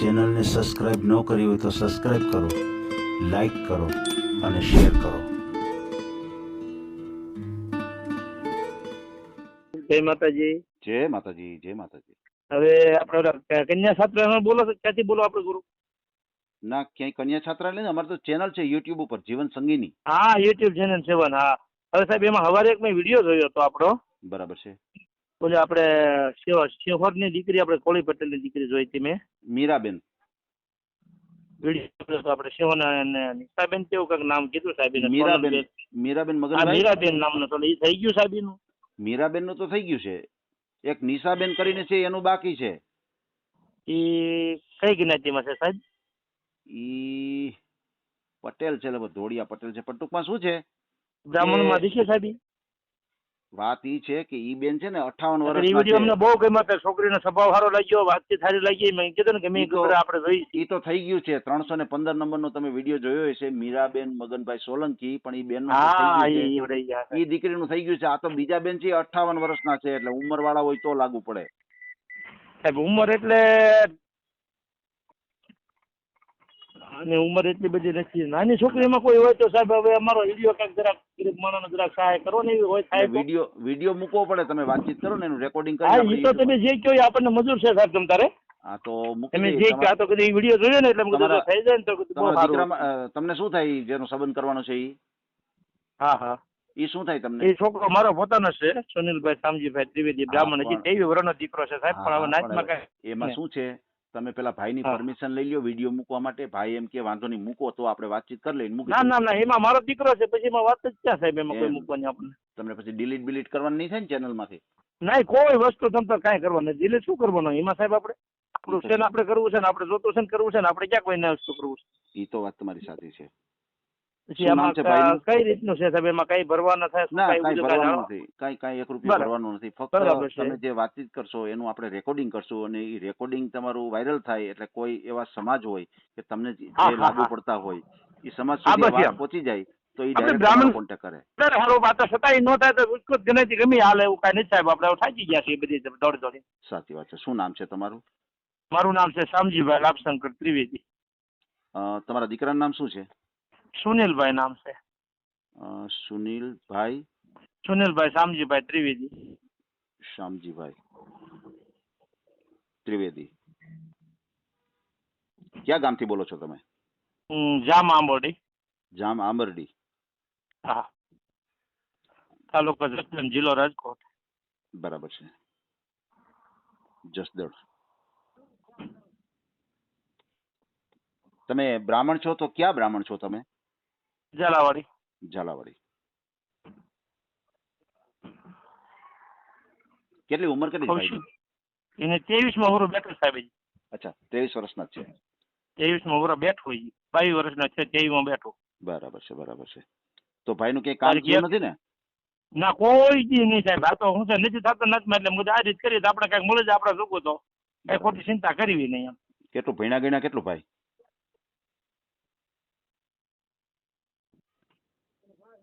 ચેનલને સબસ્ક્રાઈબ ન કરી હોય તો સબસ્ક્રાઈબ કરો લાઈક કરો અને શેર કરો. જય માતાજી. જય માતાજી જય માતાજી. હવે આપણે કન્યા છાત્ર બોલો ક્યાંથી બોલો આપણે ગુરુ? ના ક્યાંય કન્યા છાત્રાલય ને અમારે તો ચેનલ છે યુટ્યુબ ઉપર જીવન સંગીની. હા યુટ્યુબ ચેનલ સેવન હા. હવે સાહેબ એમાં હવારે એક મેં વીડિયો જોયો હતો આપણો. બરાબર છે. બોલે આપણે શેહરની દીકરી આપણે કોળી પટેલની દીકરી જોઈ હતી મેં. મીરાબેન. વીડિયો આપણે શેહન અને નિશાબેન કેવું કંઈક નામ કીધું સાહેબ મીરાબેન મીરાબેન હા મીરાબેન નામનું તો એ થઈ ગયું સાહેબનું. મીરાબેનનું તો થઈ ગયું છે. એક નિશાબેન કરીને છે એનું બાકી છે. એ કઈ જ્ઞાતિમાં છે સાહેબ? ઈ પટેલ છે ધોળિયા પટેલ છે. પણ ટૂંકમાં શું છે? બ્રાહ્મણમાં દીખે સાહેબ? વાત ઈ છે કે ઈ બેન છે ને અઠાવન વીડિયો વર્ષ અમને બહુ ગમ્યો કે છોકરીનો સ્વભાવ સારો લાગ્યો વાતચીત સારી લાગી. મેં કીધું ને કે મેં આપણે જોઈ ઈ તો થઈ ગયું છે. ત્રણસો ને પંદર નંબર નો તમે વીડિયો જોયો હશે. મીરાબેન મગનભાઈ સોલંકી પણ ઈ બેન ઈ દીકરીનું થઈ ગયું છે. આ તો બીજા બેન છે અઠાવન વર્ષના છે એટલે ઉંમર વાળા હોય તો લાગુ પડે. સાહેબ ઉંમર એટલે અને ઉંમર એટલી બધી નથી. નાની છોકરીમાં કોઈ હોય તો સાહેબ હવે અમારો વીડિયો કાંઈક જરાક ગરીબ માણસનો જરાક સહાય કરો ને એવી હોય થાય વીડિયો વીડિયો મૂકવો પડે તમે વાતચીત કરો ને એનું રેકોર્ડિંગ હા એ તો તમે જે કહો એ આપણને મજૂર છે સાહેબ તમ તારે. હા તો તમે જે કહો તો કદી વીડિયો જોયો ને એટલે મને થઈ જાય ને તો બહુ સારું. તમને શું થાય જેનો સંબંધ કરવાનો છે એ હા હા. ઈ શું થાય તમને? એ છોકરો મારો પોતાનો છે સુનિલભાઈ શામજીભાઈ ત્રિવેદી બ્રાહ્મણ હજી તેવી વર્ષનો દીકરો છે સાહેબ પણ હવે નાચમાં એમાં શું છે? તમે પેલા ભાઈની. પરમિશન લઈ લ્યો વીડિયો મૂકવા માટે. ભાઈ એમ કે વાંધો નહીં મૂકો તો આપણે વાતચીત કરી લઈને મૂકી ના ના ના એમાં મારો દીકરો છે પછી એમાં વાત જ ક્યાં સાહેબ એમાં કોઈ. મૂકવાની આપણે તમને પછી ડિલીટ બિલીટ કરવાની નહીં થાય ને ચેનલમાંથી નહીં કોઈ વસ્તુ તમને કાંઈ કરવાનું ડિલીટ શું કરવાનું? એમાં સાહેબ આપણે? આપણું છે ને આપણે કરવું છે ને આપણે જોતું છે ને કરવું છે ને આપણે ક્યાં કોઈને વસ્તુ કરવું છે? ઈ તો વાત તમારી સાચી છે. પછી એમાં? કઈ રીતનું છે સાહેબ? એમાં કઈ ભરવા થાય ના કાંઈ ભરવાનું નથી. કાંઈ કાંઈ એક રૂપિયા ભરવાનું નથી. ફક્ત તમે જે વાતચીત કરશો એનું આપણે રેકોર્ડિંગ કરશું અને એ રેકોર્ડિંગ તમારું વાયરલ થાય એટલે કોઈ એવા સમાજ હોય કે તમને જે હા, જે હા, લાગુ પડતા હોય એ સમાજ સુધી વાત પહોંચી જાય તો એ બ્રાહ્મણ- કોન્ટેક્ટ કરે. અત્યારે હારું વાત તો ન થાય તો ઉચકું જ ગમે હાલે એવું કાંઈ નથી સાહેબ. આપણે થાકી ગયા છીએ બધી દોડી દોડી. સાચી વાત છે. શું નામ છે તમારું? મારું નામ છે શામજીભાઈ લાભશંકર ત્રિવેદી. તમારા દીકરાનું નામ શું છે? સુનિલભાઈ નામ છે અ, સુનિલભાઈ સુનિલભાઈ શામજીભાઈ ત્રિવેદી શ્યામજીભાઈ ત્રિવેદી ક્યાં ગામથી બોલો છો તમે હમ, જામ આંબોડી જામ આંબરડી હા તાલુકો જસદણ જિલ્લો રાજકોટ બરાબર છે જસદણ તમે બ્રાહ્મણ છો તો ક્યાં બ્રાહ્મણ છો તમે ઝાલાવાડી. ઝાલાવાડી. કેટલી ઉંમર કેટલી થઈ એને ત્રેવીસમાં વર્ષ બેઠો સાહેબ અચ્છા ત્રેવીસ વર્ષના છે. ત્રેવીસમાં વર્ષ બેઠો હજી. બાવીસ વર્ષના છે ત્રેવીસમાં બેઠો. બરાબર છે બરાબર છે. તો ભાઈનું કઈ કામ થયું નથી ને? ના કોઈ જી નહીં સાહેબ. આ તો હું છે નથી થતો નથી એટલે મુદ્દે આ રીત કરીએ તો આપણે કંઈક મળે જ આપણે જોવું તો? કઈ ખોટી ચિંતા કરવી નહીં એમ. કેટલું ભીણા ગણ્યા કેટલું ભાઈ?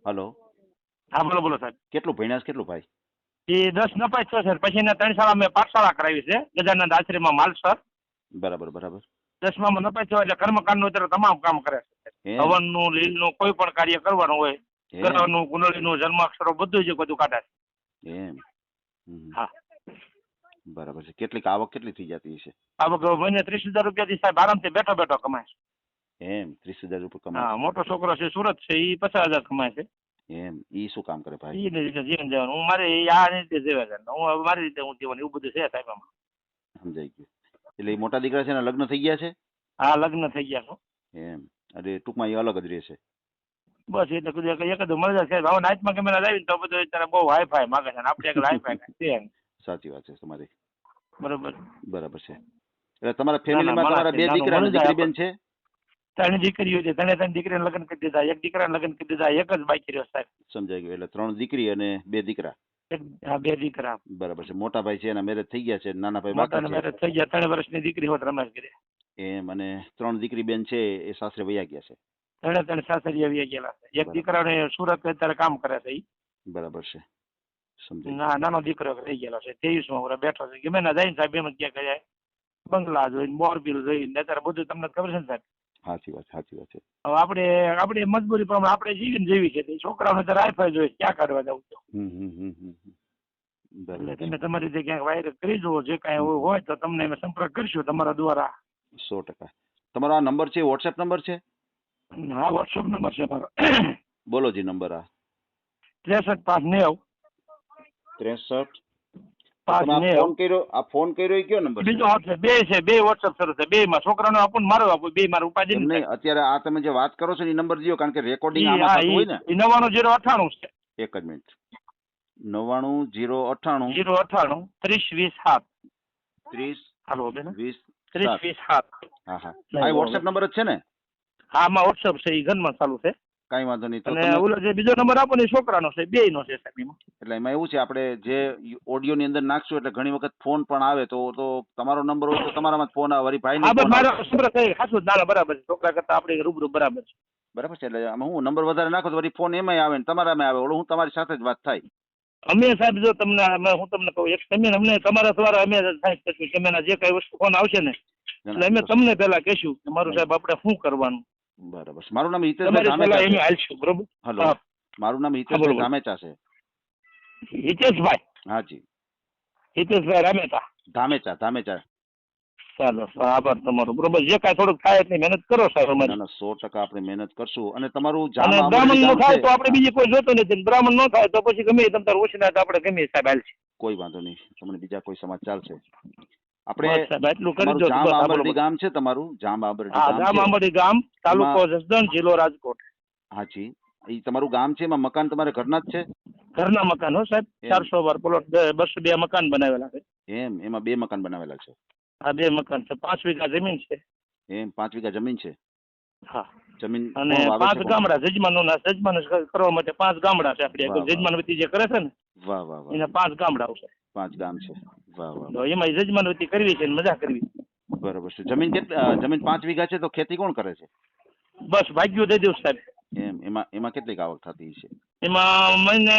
હલો. હા બોલો બોલો સાહેબ. કેટલું ભણ્યા છે કેટલું ભાઈ? એ દસ નપાય છો સર પછી એના ત્રણ શાળા મેં પાઠશાળા કરાવી છે ગજાનંદ આશ્રમમાં માલસર બરાબર બરાબર. દસમામાં નપાય છો એટલે કર્મકાંડનું અત્યારે તમામ કામ કરે છે. નું હવનનું લીલનું કોઈ પણ કાર્ય કરવાનું હોય? ગ્રહનું કુંડળીનું જન્માક્ષરો બધું જ બધું કાઢે છે. એમ. હા. બરાબર છે. કેટલીક આવક કેટલી થઈ જતી છે આ વખતે મહિને ત્રીસ હજાર રૂપિયાથી સાહેબ આરામથી બેઠો બેઠો કમાય છે. એમ ત્રીસ હજાર રૂપિયા હા કમાય મોટો છોકરો છે સુરત છે એ પચાસ હજાર કમાય છે. એમ ઈ શું કામ કરે ભાઈ? એ રીતે જીવન જવાનું હું મારે આ રીતે જીવે છે હું મારી રીતે હું જીવન એવું બધું છે સાહેબ આમાં. સમજાઈ ગયું. એટલે એ મોટા દીકરા છે ને લગ્ન થઈ ગયા છે? હા લગ્ન થઈ ગયા છો. એમ એટલે ટૂંકમાં એ અલગ જ રહે છે બસ એટલે કીધું એક જ મળી જાય હવે નાઇટમાં કેમેરા લાવીને તો બધું અત્યારે બહુ હાઈફાઈ માગે છે આપણે એક હાઈફાઈ છે સાચી વાત છે તમારી. બરોબર. બરાબર છે. એટલે તમારા ફેમિલીમાં તમારા બે દીકરા દીકરી બેન છે? ત્રણ દીકરીઓ છે ત્રણે ત્રણ દીકરીને લગ્ન કરી દીધા એક દીકરાને લગ્ન કરી દીધા એક જ બાકી રહ્યો સાહેબ. સમજાઈ ગયું. એટલે ત્રણ દીકરી અને બે દીકરા. હા બે દીકરા. બરાબર છે. મોટા ભાઈ છે એના મેરેજ થઈ ગયા છે નાના ભાઈ બાકી મેરેજ થઈ ગયા ત્રણ વર્ષની દીકરી હોત રમેશ છે એમ અને ત્રણ દીકરી બેન છે એ સાસરે વયા ગયા છે. ત્રણે ત્રણ સાસરી વયા ગયેલા છે. એક. દીકરાને સુરત અત્યારે કામ કરે છે બરાબર છે. ના નાનો દીકરો રહી ગયેલો છે ત્રેવીસમાં બેઠો છે. ગમે ના જાય ને સાહેબ એમ ક્યાં ગયા. બંગલા જોઈને મોરબીલ જોઈને અત્યારે બધું તમને ખબર છે ને સાહેબ? સાચી વાત સાચી વાત છે. હવે આપણે આપણે મજબૂરી પ્રમાણે આપણે જીવીને જેવી છે તે છોકરાઓને તો રાઈફલ જોઈએ ક્યાં કાઢવા જવું હમ. એટલે તમે તમારી રીતે ક્યાંક વાયરસ કરી જુઓ જે કાંઈ હોય તો તમને અમે સંપર્ક કરીશું તમારા દ્વારા. સો ટકા. તમારો આ નંબર છે વોટ્સએપ નંબર છે? હા વોટ્સઅપ નંબર છે મારો. બોલો જી નંબર આ. ત્રેસઠ પાંચ નેવ. ત્રેસઠ ફોન કર્યો આ ફોન કર્યો એ કયો નંબર બીજો આપશે. બે છે. બે વોટ્સઅપ શરૂ છે. બે માં છોકરાનો આપો ને મારો આપો. બે મારો નહીં. અત્યારે આ તમે જે વાત કરો છો ને એ નંબર દિયો કારણ કે રેકોર્ડિંગ આમાં થતું હોય ને. જીરો છે. એક જ મિનિટ. નવ્વાણું જીરો અઠ્ઠાણું. જીરો અઠ્ઠાણું ત્રીસ વીસ સાત. ત્રીસ હાલો બેન. વીસ ત્રીસ વીસ સાત. હા હા. આ નંબર જ છે ને? હા આમાં વોટ્સઅપ છે. એ ઘરમાં ચાલુ છે. કાંઈ વાંધો નહીં. અને ઓલો જે બીજો નંબર આપો ને છોકરાનો છે બે નો છે સાહેબ એમાં. એટલે એમાં એવું છે આપણે જે ઓડિયો ની અંદર નાખશું એટલે ઘણી વખત ફોન પણ આવે તો તો તમારો નંબર હોય તો તમારામાં જ ફોન આવે. વળી ભાઈ હા મારો સંપર્ક થઈ ખાસું જ બરાબર છે. છોકરા કરતા આપણે રૂબરૂ બરાબર છે. બરાબર છે એટલે આમાં હું નંબર વધારે નાખો તો વળી ફોન એમાંય આવે ને તમારામાં આવે. ઓલો હું તમારી સાથે જ વાત થાય. અમે સાહેબ જો તમને હું તમને કહું એક તમે અમને તમારા દ્વારા અમે સાહેબ કહીશું કે મેના જે કઈ વસ્તુ ફોન આવશે ને એટલે અમે તમને પહેલા કહીશું કે મારું સાહેબ આપણે શું કરવાનું. બરાબર. મારું નામ હિતેશ છે. હલો. મારું નામ હિતેશ ધામેચા છે. હિતેશભાઈ? હાજી. હિતેશભાઈ રામેતા ધામેચા ધામેચા. ચાલો આભાર તમારો. બરોબર. જે કાંઈ થોડુંક થાય એટલી મહેનત કરો સાહેબ અમારી. સો ટકા આપણે મહેનત કરશું. અને તમારું બ્રાહ્મણ નો થાય તો આપણે બીજી કોઈ જોતો નથી. બ્રાહ્મણ નો થાય તો પછી ગમે તમ તાર તો આપણે ગમે સાહેબ હાલ છે. કોઈ વાંધો નહીં. તમને બીજા કોઈ સમાજ ચાલશે બસ આપણે સાહેબ એટલું કરી દો જામ આંબરડી ગામ છે તમારું જામ આંબરડી હા ગામ ગામ આંબરડી ગામ તાલુકો જસદણ જિલ્લો રાજકોટ. હાજી એ તમારું ગામ છે એમાં મકાન તમારે ઘરના જ છે? ઘરના મકાન હો સાહેબ ચારસો વાર પ્લોટ બસો બે મકાન બનાવેલા છે. એમ એમાં બે મકાન બનાવેલા છે. આ બે મકાન છે પાંચ વીઘા જમીન છે. એમ પાંચ વીઘા જમીન છે? હા. જમીન અને પાંચ ગામડા જજમાનો ના જજમાન કરવા માટે પાંચ ગામડા છે આપણે જજમાન વતી જે કરે છે ને વાહ વાહ વાહ. એના પાંચ ગામડાઓ છે. પાંચ ગામ છે. વાહ વાહ એમાં વતી કરવી છે મજા કરવી. બરાબર છે. જમીન કેટલી જમીન પાંચ વીઘા છે તો ખેતી કોણ કરે છે? બસ ભાગ્યું દઈ દઉં સાહેબ. એમ એમાં એમાં કેટલીક આવક થતી છે એમાં મહિને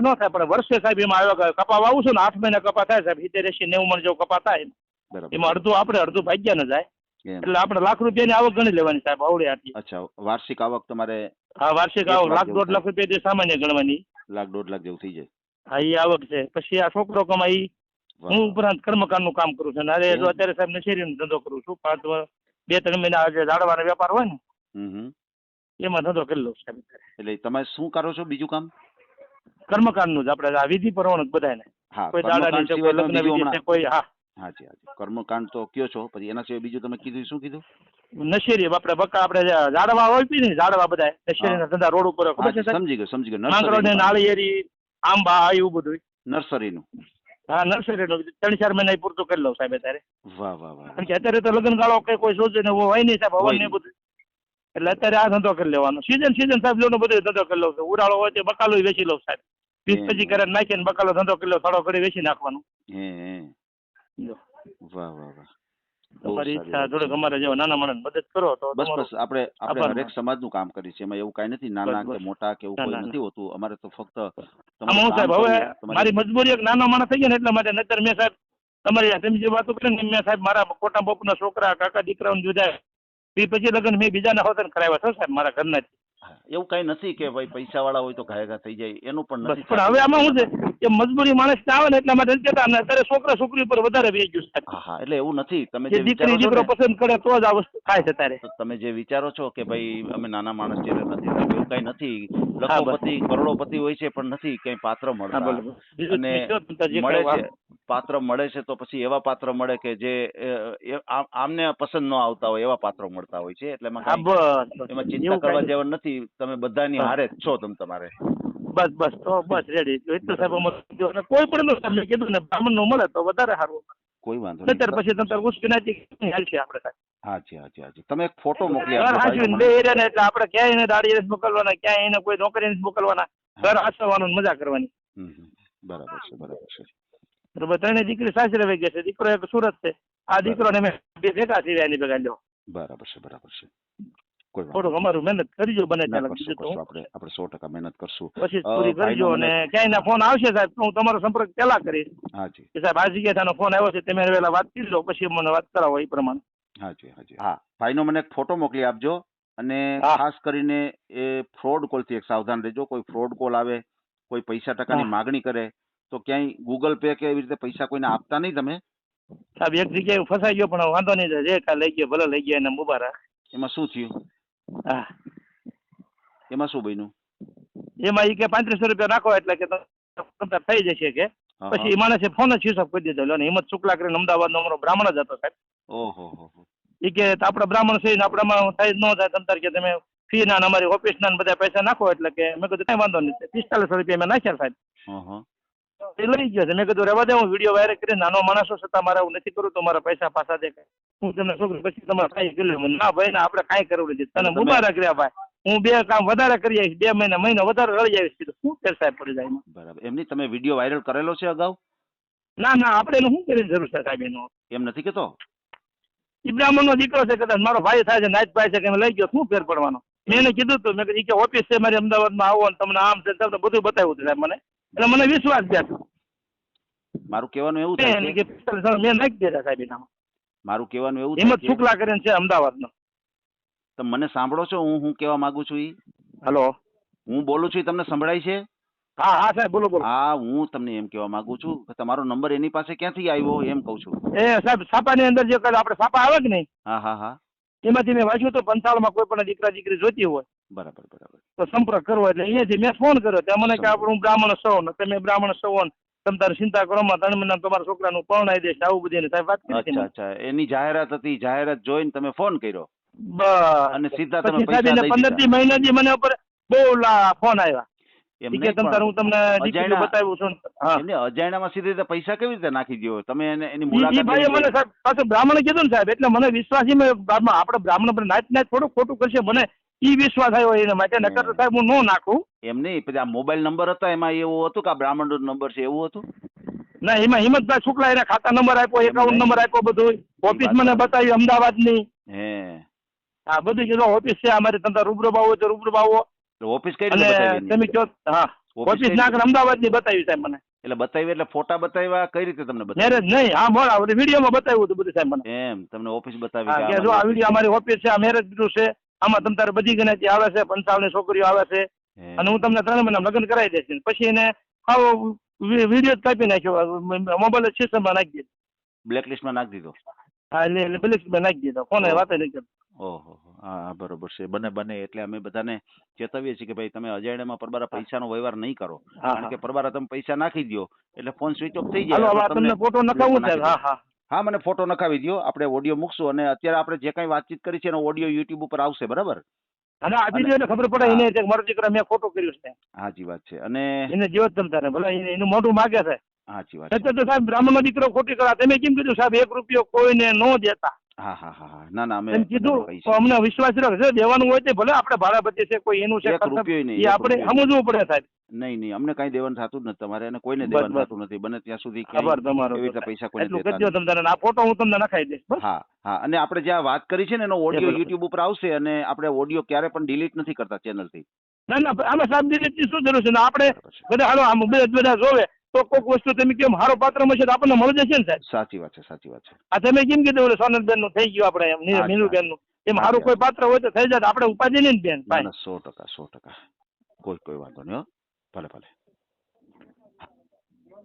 ન થાય પણ વર્ષે સાહેબ એમાં આવ્યો કપા વાવું છું ને આઠ મહિના કપા થાય સાહેબ. સિત્તેર એસી નેવું મણ જેવું કપા થાય. બરાબર. એમાં અડધું આપણે અડધું ભાગ્યા ન જાય. એટલે આપણે લાખ રૂપિયાની આવક ગણી લેવાની સાહેબ આવડે આટલી. અચ્છા વાર્ષિક આવક તમારે હા વાર્ષિક આવક લાખ દોઢ લાખ. રૂપિયા સામાન્ય ગણવાની. લાખ દોઢ લાખ જેવું થઈ જાય. હા એ આવક છે. પછી આ છોકરો કમાઈ હું. ઉપરાંત કર્મકાંડનું કામ કરું છું. અને જો અત્યારે સાહેબ નશેરીનો ધંધો કરું છું. પાંચ બે ત્રણ મહિના જે ઝાડવાનો વેપાર હોય ને. એમાં ધંધો કરી લઉં સાહેબ એટલે તમે શું કરો છો બીજું કામ? કર્મકાંડનું જ આપણે આ વિધિ પ્રમાણે બધાને કોઈ દાડાની છે કોઈ લગ્ન વિધિ છે કોઈ હા. હાજી હાજી કર્મકાંડ તો કયો છો? પછી એના સિવાય બીજું તમે કીધું શું કીધું? નશેરી આપણે બકા આપણે ઝાડવા હોય પી ને ઝાડવા બધા નશેરીના ધંધા રોડ ઉપર સમજી ગયો સમજી ગયો. નાળિયેરી આંબા એવું બધું નર્સરીનું. હા નર્સરીનું ત્રણ ચાર મહિના પૂરતું કરી લઉં સાહેબ અત્યારે. વાહ વાહ વાહ. કારણ કે અત્યારે તો લગ્ન ગાળો કઈ કોઈ સોચે ને હોય નહીં સાહેબ હવન ને નહીં. બધું. એટલે અત્યારે આ ધંધો કરી લેવાનો. સીઝન સીઝન સાહેબ લોનો બધો ધંધો કરી લઉં છું. ઉરાળો હોય તો બકાલો વેચી લઉં સાહેબ. વીસ પછી પચીસ કરે નાખીને બકાલો ધંધો કરી લો થોડો ઘડી વેચી નાખવાનું. વાહ વાહ વાહ. તમારી ઈચ્છા વાત થોડીક અમારે જેવા નાના માણસ મદદ કરો તો બસ બસ. આપણે આપણે આભાર. સમાજનું કામ કરીએ છીએ. એમાં એવું કાંઈ નથી. નાના કે મોટા કે એવું કોઈ નથી હોતું. અમારે તો ફક્ત હું સાહેબ હવે મારી મજબૂરી એક નાનો માણસ થઈ ગયો ને એટલા માટે નતર મેં સાહેબ તમારી તમે જે વાતો કરી ને મેં સાહેબ મારા કોટા બાપુના છોકરા કાકા દીકરાઓને જોજાય એ પછી લગ્ન મેં બીજાના હોતન કરાવ્યા છો સાહેબ મારા ઘરના જ. એવું કઈ નથી કે ભાઈ પૈસા વાળા હોય તો ઘાયગા થઈ જાય એનું પણ નથી પણ હવે આમાં શું છે કે મજબૂરી માણસ આવે ને એટલા માટે નથી ને અત્યારે છોકરા છોકરી ઉપર વધારે વે ગયું હા એટલે એવું નથી. તમે જે દીકરી દીકરો પસંદ કરે તો જ આ વસ્તુ થાય છે તારે તમે જે વિચારો છો કે ભાઈ અમે નાના માણસ છીએ નથી એવું કઈ નથી. લખોપતિ કરોડોપતિ હોય છે પણ નથી કઈ પાત્ર મળતા. અને મળે છે. પાત્ર મળે છે તો પછી એવા પાત્ર મળે કે જે આમને પસંદ ન આવતા હોય એવા પાત્રો મળતા હોય છે? એટલે એમાં ચિંતા કરવા જેવા નથી. તમે બધાની હારે જ છો તમે તમારે. બસ બસ. તો બસ રેડી. એટલું સાહેબ કોઈ પણ નું સાહેબ કીધું ને બ્રાહ્મણનું મળે તો વધારે સારું. કોઈ વાંધો નહીં. ત્યાર પછી તંતર ઉશ્કેનાથી હાલશે આપણે હાજી હાજી હાજી તમે એક ફોટો મોકલી આપો મને. બે એરિયા ને એટલે આપણે ક્યાંય એને દાડી નથી મોકલવાના ક્યાંય એને કોઈ નોકરી ને મોકલવાના. ઘર હાચવવાનું મજા કરવાની. બરાબર છે બરાબર છે. બરોબર ત્રણે દીકરી સાસરે વહી ગયા છે. દીકરો એક સુરત છે. આ દીકરો ને બે ભેગા થઈ એની ભેગા લ્યો બરાબર છે બરાબર છે. થોડુંક અમારું મહેનત કરજો બને ના ત્યાં કરશું બીજું તો. કરશું. હું આપણે આપણે સો ટકા મહેનત કરશું. કોશિશ પૂરી કરજો અને ક્યાંય ફોન આવશે સાહેબ તો હું તમારો સંપર્ક પેલા કરીશ. હાજી સાહેબ આ જગ્યાએ ફોન આવ્યો છે તમે વહેલા વાત કરી લો પછી મને વાત કરાવો એ પ્રમાણે. હાજી હાજી. હા ભાઈનો મને એક ફોટો મોકલી આપજો અને ખાસ કરીને એ ફ્રોડ કોલથી એક સાવધાન રહેજો. કોઈ ફ્રોડ કોલ આવે કોઈ પૈસા ટકાની. માગણી કરે તો ક્યાંય ગૂગલ પે કે એવી રીતે પૈસા કોઈને આપતા નહીં તમે? સાહેબ એક જગ્યાએ ફસાઈ ગયો પણ વાંધો નહીં જે કાંઈ લઈ ગયો ભલે લઈ ગયા એને મુબારક. એમાં શું થયું? હા. એમાં શું બન્યું? એમાં એ કે પાંત્રીસો રૂપિયા નાખો એટલે કે થઈ જશે કે. પછી એ માણસે ફોન જ હિસાબ કરી દીધો. અને હિંમત શુક્લા કરીને અમદાવાદ નો અમારો બ્રાહ્મણ જ હતો સાહેબ. ઓહો. એ કે આપડે બ્રાહ્મણ છે ને આપણામાં થાય ન થાય તમ તાર કે તમે ફી ના અમારી ઓફિસ ના બધા પૈસા નાખો એટલે કે મેં કીધું કઈ વાંધો નહીં પિસ્તાલીસો રૂપિયા મેં નાખ્યા સાહેબ. એ લઈ ગયો છે. મેં કીધું રહેવા દે હું વીડિયો વાયરલ કરીને નાનો માણસો છતાં મારે હું નથી કરું તો મારા પૈસા પાછા દે હું તમને છોકરી પછી તમારે કઈ કર્યું ના ભાઈ ના આપણે કાંઈ કરવું નથી. તને મુબારક રહ્યા ભાઈ. હું બે કામ વધારે કરી આવીશ બે મહિના મહિનો વધારે રળી આવીશ કીધું શું કે સાહેબ પડી જાય બરાબર. એમની તમે વીડિયો વાયરલ કરેલો છે અગાઉ? ના ના આપણે એનું શું કરીને જરૂર છે સાહેબ એનું? એમ નથી કેતો? બ્રાહ્મણ નો દીકરો છે કદાચ મારો ભાઈ થાય છે નાચ ભાઈ છે કે લઈ ગયો શું ફેર પડવાનો? મેં એને કીધું હતું મેં કીધું કે ઓફિસ છે મારી અમદાવાદમાં આવો અને તમને આમ છે તમને બધું બતાવ્યું હતું સાહેબ મને. એટલે મને વિશ્વાસ છે મારું કહેવાનું એવું છે કે મેં નાખી દીધા સાહેબ એનામાં. મારું કહેવાનું એવું હિંમત શુક્લા કરીને છે અમદાવાદનો. તમે મને સાંભળો છો હું હું કહેવા માંગુ છું ઈ. હલો. હું બોલું છું તમને સંભળાય છે? હા હા સાહેબ બોલો બોલો. હા હું તમને એમ કહેવા માંગુ છું કે તમારો નંબર એની પાસે ક્યાંથી આવ્યો એમ કહું છું. એ સાહેબ સાપાની અંદર જે આપણે છાપા આવે કે નહીં? હા હા હા. એમાંથી મેં વાંચ્યું તો પંચાળમાં કોઈ પણ દીકરા દીકરી જોતી હોય બરાબર બરાબર. તો સંપર્ક કરવો એટલે અહીંયાથી મેં ફોન કર્યો. ત્યાં મને કે આપણે હું બ્રાહ્મણ સૌ ને તમે બ્રાહ્મણ સૌ ને તમે તારે ચિંતા કરો માં ત્રણ મહિના તમારા છોકરાનું પરણાઈ દેશે આવું બધી. સાહેબ વાત કરી અચ્છા એની જાહેરાત હતી જાહેરાત જોઈને તમે ફોન કર્યો? બસ. અને સીધા તમે પૈસા દઈ પંદરથી મહિના થી મને ઉપર બહુ ફોન આવ્યા. એમ ઈ કે નહીં તમ તારે હું તમને બતાવ્યું છું એમને અજાણ્યામાં સીધી રીતે પૈસા કેવી રીતે નાખી દો તમે એને એની ઈ- ઈ મુલાકાત ભાઈએ મને સાહેબ પાછું બ્રાહ્મણે કીધું ને સાહેબ એટલે મને વિશ્વાસ મેં બ્રાહ્મણ આપણે બ્રાહ્મણ પર નાચ નાચ થોડું ખોટું કરશે મને ઈ વિશ્વાસ આવ્યો એના માટે નકર સાહેબ હું ન નાખું. એમ નહીં પછી આ મોબાઈલ નંબર હતા એમાં એવું હતું કે આ બ્રાહ્મણ નંબર છે એવું હતું? ના એમાં હિંમતભાઈ શુક્લા એને ખાતા નંબર આપ્યો એકાઉન્ટ નંબર આપ્યો બધું. ઓફિસ મને. બતાવી અમદાવાદની. હે. હા બધું કીધું ઓફિસ છે અમારે તમે રૂબરૂ આવો તો રૂબરૂ આવો. ઓફિસ કઈ રીતે તમે કહો હા. ઓફિસ ઓફિસ કઈ ના? બતાવી સાહેબ મને. એટલે બતાવી એટલે ફોટા બતાવ્યા કઈ રીતે તમને મેરેજ નહીં હા બોલ બધું વિડીયોમાં બતાવ્યું હતું બધું સાહેબ મને. એમ તમને ઓફિસ બતાવી જો આ વીડિયો અમારી ઓફિસ છે આ મેરેજ બીજું છે આમાં તમ તારે બધી ગણાતી આવે છે પંચાવન છોકરીઓ આવે છે. અને હું તમને ત્રણ મહિના લગ્ન કરાવી દઈશ. પછી એને આવો વીડિયો કાપી નાખ્યો મોબાઈલ સિસ્ટમમાં નાખી દીધો. બ્લેકલિસ્ટમાં નાખી દીધો? હા એટલે એટલે માં નાખી દીધો. કોને. વાત નહીં કરતો. ઓહો હા. હા, બરોબર છે. બને બને એટલે અમે બધાને ચેતવીએ છીએ કે ભાઈ તમે અજાણ્યામાં પરબારા પૈસાનો વ્યવહાર નહીં કરો. હા કારણ કે પરબારા તમે પૈસા નાખી દો એટલે ફોન સ્વિચ ઓફ થઈ હાલો જાય આ તમને ફોટો નખાવું છે. નાખી હા દો. હા હા મને ફોટો નખાવી દો આપણે ઓડિયો મૂકશું અને અત્યારે આપણે જે કાંઈ વાતચીત કરી છે એનો ઓડિયો યુટ્યુબ ઉપર આવશે બરાબર? અને આ વીડિયો ખબર પડે એને કે મારો દીકરો મેં ખોટું કર્યું છે. સાચી વાત છે. અને એને જીવત તમતારે ભલે એને- એનું મોઢું માગે છે. હાચી વાત છે. એટલે તો સાહેબ બ્રાહ્મણનો દીકરો ખોટી કરા તમે કેમ કીધું સાહેબ એક રૂપિયો કોઈને ન દેતા? હા હા હા હા. ના ના અમે એમ કીધું તો અમને વિશ્વાસ રહ્યો દેવાનું હોય તે ભલે આપણે ભાડા બચે છે કોઈ એનું છે એક નહીં, એ એક આપણે રૂપિયોય નહીં. સમજવું પડે સાહેબ. નહીં. નહીં અમને કાંઈ દેવાનું થતું જ નથી. તમારે અને કોઈને બસ, દેવાનું બસ. થતું નથી. બને ત્યાં સુધી આભાર ક્યાંય તમારો એવી રીતે પૈસા કોઈને એટલું દેતા કરજો નથી. તમને. આ ફોટો હું તમને નખાઈ દઈશ બસ. હા હા. અને આપણે જે આ વાત કરી છે ને એનો ઓડિયો બરાબર. યુટ્યુબ ઉપર આવશે અને આપણે ઓડિયો ક્યારે પણ ડિલીટ નથી કરતા ચેનલથી. ના ના આમાં સાહેબ દીદી શું જરૂર છે? ને આપણે બધા હાલો આમ બે બધા જોવે. તો કોઈક વસ્તુ તમે કેમ હારો પાત્ર મળશે તો આપણને મળી જશે ને સાહેબ? સાચી વાત છે સાચી વાત છે. આ તમે કેમ કીધું ઓલે સોનલબેનનું થઈ ગયું આપણે એમ મીનુબેનનું એમ હારું કોઈ પાત્ર હોય તો થઈ જાય આપણે ઉપાધિ નહીં બેન ભાઈ. સો ટકા સો ટકા. કોઈ કોઈ વાંધો નહીં ભલે ભલે.